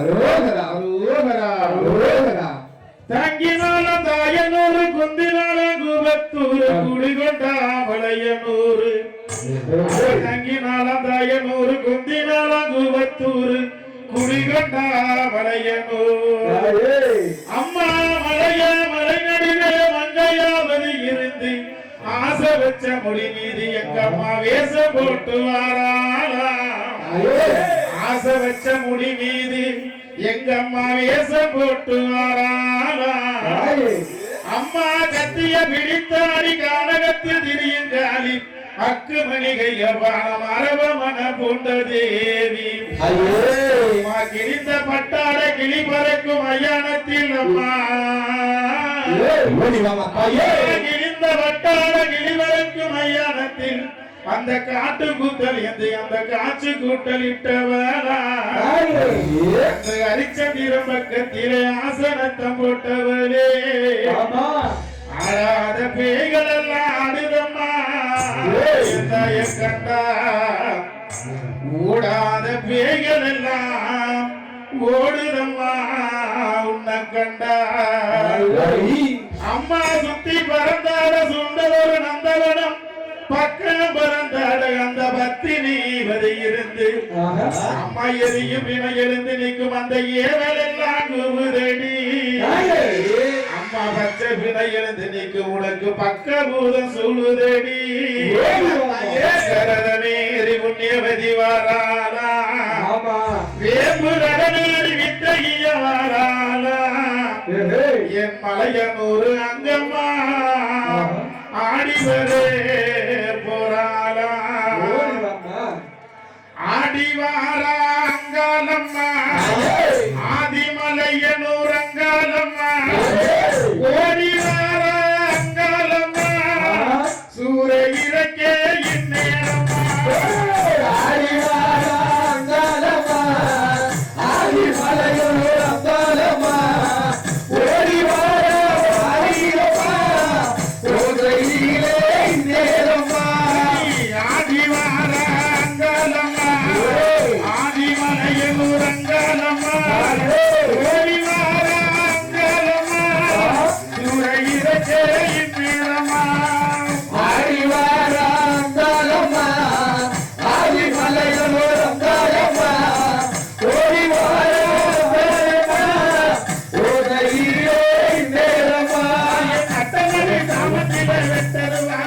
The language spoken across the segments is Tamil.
அரோகரா அரோகரா அரோகரா. தங்கினாலும் தாயனூறு குந்தினாலும் குபத்தூர் குடிகொண்டா பழையனூறு தங்கினாலும் தாயனூறு குந்தினாலும் குபத்தூர் குடிகொண்டா பழையனூர் அம்மா மலைய மலை நடுவே மங்கையாவது இருந்து ஆசை வச்ச மொழி மீது எங்க அம்மா வேஷ போட்டு வாராளா ஆசை வச்ச முடி மீது எங்க அம்மா வேஷ போட்டு அம்மா கத்திய பிடித்தாடி கானகத்தில் திரியுங்காலி அக்கு மணிகைய பானம் அரவ மன பூண்ட தேவி. அம்மா கிழிந்த பட்டாட கிளி பறக்கும் அயானத்தில் அம்மா. கிழிந்த வட்டார கிளிவரைக்கும் மையானத்தில் அந்த காட்டு கூட்டல் எந்த அந்த காட்சி கூட்டல் இட்டவளா அந்த ஹரிச்சந்திரம் பக்கத்திலே ஆசனத்தம் போட்டவளே. ஆடாத பேய்கள் எல்லாம் ஆடுதம்மா கண்டா. ஓடாத பேய்கள் எல்லாம் ஓடுதம்மா உன்னை கண்டா. அம்மா சுத்தி பறந்தாட சுண்டதொரு நந்தவனம். பக்கம் பறந்தாட அந்த பத்தினி வரை இருந்து. அம்மா எரியும் வினை எழுந்து நிற்கும் அந்த ஏவல் எல்லாம் குமுதடி அம்மா பச்சை வினை எழுந்து நிற்கும் உனக்கு பக்க பூதம் சொல்லுதடி சரதமேறி புண்ணியவதி வாராளா. வேம்பு நடனேறி வித்தகிய என் அங்கம்மா. ஆடிவரே போராளா. ஆடிவாரா அங்காலம்மா ஆதிமலையனூர் அங்காலம்மா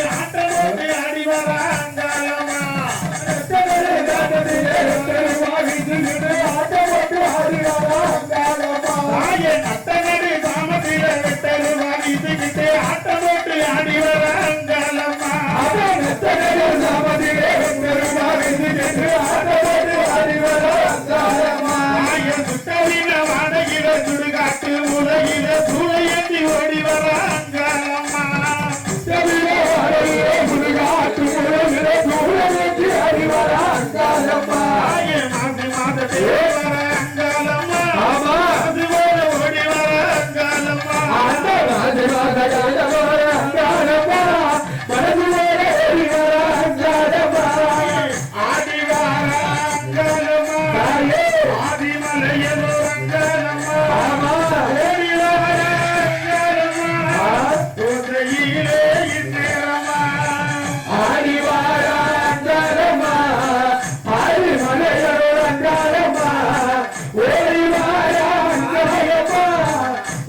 ஓடிவாரா அங்காலம்மா சூர இறக்கே இந்நேரம்மா ஆதிவாரா அங்காலம்மா ஆதிமலையனூர் அங்காலம்மா ஓடிவாரா அங்காலம்மா சூர இறக்கே இந்நேரம்மா அட்டங்களை தாமத்தில வெட்டரு வாங்கிட்டு ஆட்டமோட்டு ஆடி வராங்காலமா தாயன் அட்டங்களை தாமத்தில வெட்டரு வாங்கிட்டு ஆட்டமோட்டு ஆடி வராங்காலமா தாயன் சுட்டவின வாடகில சுடுகாட்டு உலகில சூளையேந்தி ஓடி வராங்காலமா தாயன் மாசி மாத வராங்காலமா அது போல ஓடி வராங்காலமா ஆடி வராங்காலமா ஆதிமலையனூர் அங்காலமா ஓடி வராங்காலமா தோன்றையிலே இந்நேரமா கொட்டவை காட்டுகளை சுக்காரண வேட்டிகளை எட்டு வச்சு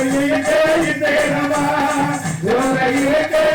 சோதையிலே இந்தேனம்மா சோதையிலே இந்தே